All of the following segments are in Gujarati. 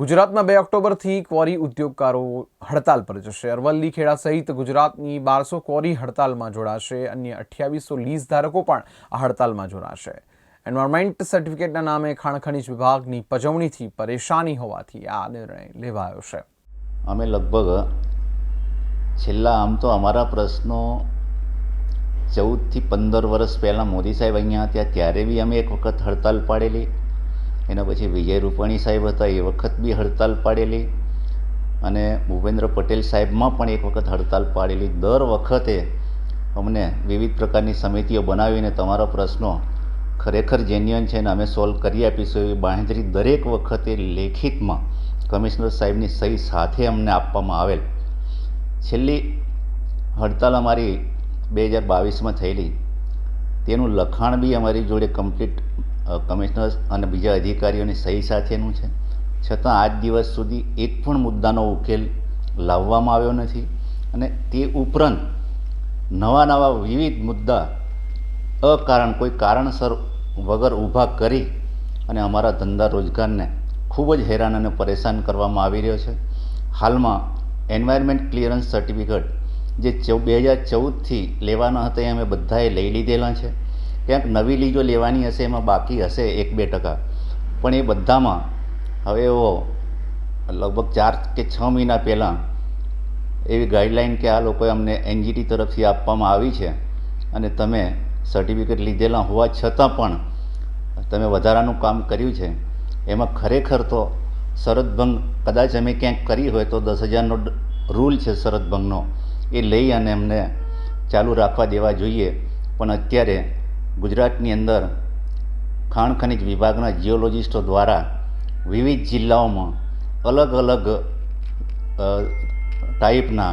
ગુજરાતમાં બે ઓક્ટોબરથી ક્વોરી ઉદ્યોગકારો હડતાલ પર જશે. અરવલ્લી ખેડા સહિત ગુજરાતની બારસો ક્વોરી હડતાલમાં જોડાશે. અન્ય અઠ્યાવીસો લીઝ ધારકો પણ આ હડતાલમાં જોડાશે. એન્વાયરમેન્ટ સર્ટિફિકેટના નામે ખાણ ખનીજ વિભાગની પજવણીથી પરેશાની હોવાથી આ નિર્ણય લેવાયો છે. અમે લગભગ છેલ્લા આમ તો અમારા પ્રશ્નો ચૌદથી પંદર વર્ષ પહેલાં મોદી સાહેબ અહીંયા હતા, ત્યારે બી અમે એક વખત હડતાલ પાડેલી. એના પછી વિજય રૂપાણી સાહેબ હતા, એ વખત બી હડતાલ પાડેલી. અને ભૂપેન્દ્ર પટેલ સાહેબમાં પણ એક વખત હડતાલ પાડેલી. દર વખતે અમને વિવિધ પ્રકારની સમિતિઓ બનાવીને તમારા પ્રશ્નો ખરેખર જેન્યુઅન છે ને અમે સોલ્વ કરી આપીશું એવી બાંહેધરી દરેક વખતે લેખિતમાં કમિશનર સાહેબની સહી સાથે અમને આપવામાં આવેલ. છેલ્લી હડતાલ અમારી બે હજાર બાવીસમાં થયેલી. તેનું લખાણ બી અમારી જોડે કમ્પ્લીટ કમિશનર અને બીજા અધિકારીઓની સહી સાથેનું છે. છતાં આજ દિવસ સુધી એક પણ મુદ્દાનો ઉકેલ લાવવામાં આવ્યો નથી અને તે ઉપરાંત નવા નવા વિવિધ મુદ્દા અકારણ કોઈ કારણસર વગર ઊભા કરી અને અમારા ધંધા રોજગારને ખૂબ જ હેરાન અને પરેશાન કરવામાં આવી રહ્યો છે. હાલમાં એન્વાયરમેન્ટ ક્લિયરન્સ સર્ટિફિકેટ જે બે હજાર ચૌદથી લેવાના હતા એ અમે બધાએ લઈ લીધેલા છે. ક્યાંક નવી લીજો લેવાની હશે, એમાં બાકી હશે એક બે ટકા. પણ એ બધામાં હવે એવો લગભગ ચાર કે છ મહિના પહેલાં એવી ગાઈડલાઇન કે આ લોકોએ અમને એનજીટી તરફથી આપવામાં આવી છે અને તમે સર્ટિફિકેટ લીધેલા હોવા છતાં પણ તમે વધારાનું કામ કર્યું છે. એમાં ખરેખર તો શરતભંગ કદાચ અમે ક્યાંક કરી હોય તો દસ હજારનો રૂલ છે શરતભંગનો એ લઈ અને અમને ચાલુ રાખવા દેવા જોઈએ. પણ અત્યારે ગુજરાતની અંદર ખાણ ખનિજ વિભાગના જીઓલોજિસ્ટો દ્વારા વિવિધ જિલ્લાઓમાં અલગ અલગ ટાઈપના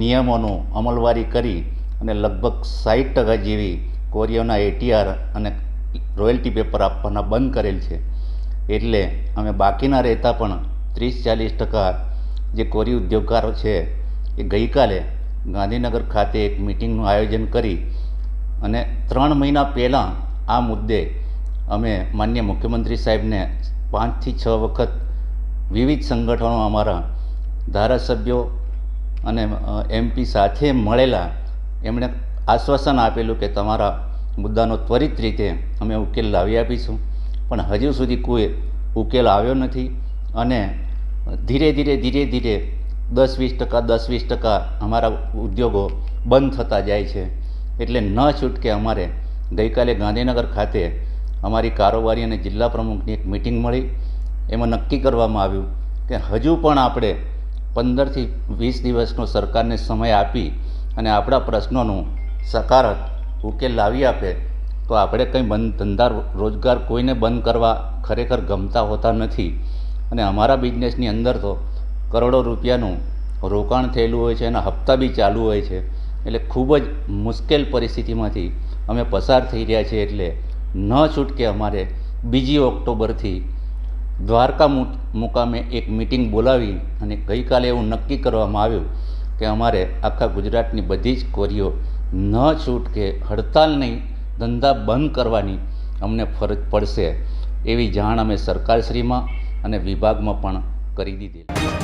નિયમોનું અમલવારી કરી અને લગભગ સાઠ ટકા જેવી કોરીઓના એટીઆર અને રોયલ્ટી પેપર આપવાના બંધ કરેલ છે. એટલે અમે બાકીના રહેતા પણ ત્રીસ ચાલીસ ટકા જે કોરી ઉદ્યોગકારો છે એ ગઈકાલે ગાંધીનગર ખાતે એક મિટિંગનું આયોજન કરી અને ત્રણ મહિના પહેલાં આ મુદ્દે અમે માન્ય મુખ્યમંત્રી સાહેબને પાંચથી છ વખત વિવિધ સંગઠનો અમારા ધારાસભ્યો અને એમપી સાથે મળેલા એમણે આશ્વાસન આપેલું કે તમારા મુદ્દાનો ત્વરિત રીતે અમે ઉકેલ લાવી આપીશું. પણ હજુ સુધી કોઈ ઉકેલ આવ્યો નથી અને ધીરે ધીરે ધીરે ધીરે દસ વીસ ટકા, દસ વીસ ટકા અમારા ઉદ્યોગો બંધ થતા જાય છે. એટલે ન છૂટકે અમારે ગઈકાલે ગાંધીનગર ખાતે અમારી કારોબારી અને જિલ્લા પ્રમુખની એક મિટિંગ મળી. એમાં નક્કી કરવામાં આવ્યું કે હજુ પણ આપણે પંદરથી વીસ દિવસનો સરકારને સમય આપી અને આપણા પ્રશ્નોનું સકારત ઉકેલ લાવી આપે, તો આપણે કંઈ બંધ ધંધા રોજગાર કોઈને બંધ કરવા ખરેખર ગમતા હોતા નથી. અને અમારા બિઝનેસની અંદર તો કરોડો રૂપિયાનું રોકાણ થયેલું હોય છે અને હપ્તા બી ચાલુ હોય છે. એટલે ખૂબ જ મુશ્કેલ પરિસ્થિતિમાંથી અમે પસાર થઈ રહ્યા છીએ એટલે ન છૂટકે અમારે બીજી ઓક્ટોબરથી દ્વારકા મુકામે એક મિટિંગ બોલાવી અને ગઈકાલે એવું નક્કી કરવામાં આવ્યું કે અમારે આખા ગુજરાતની બધી જ કોરીઓ ન છૂટકે હડતાલ નહીં, ધંધા બંધ કરવાની અમને ફરજ પડશે એવી જાણ અમે સરકારશ્રીમાં અને વિભાગમાં પણ કરી દીધી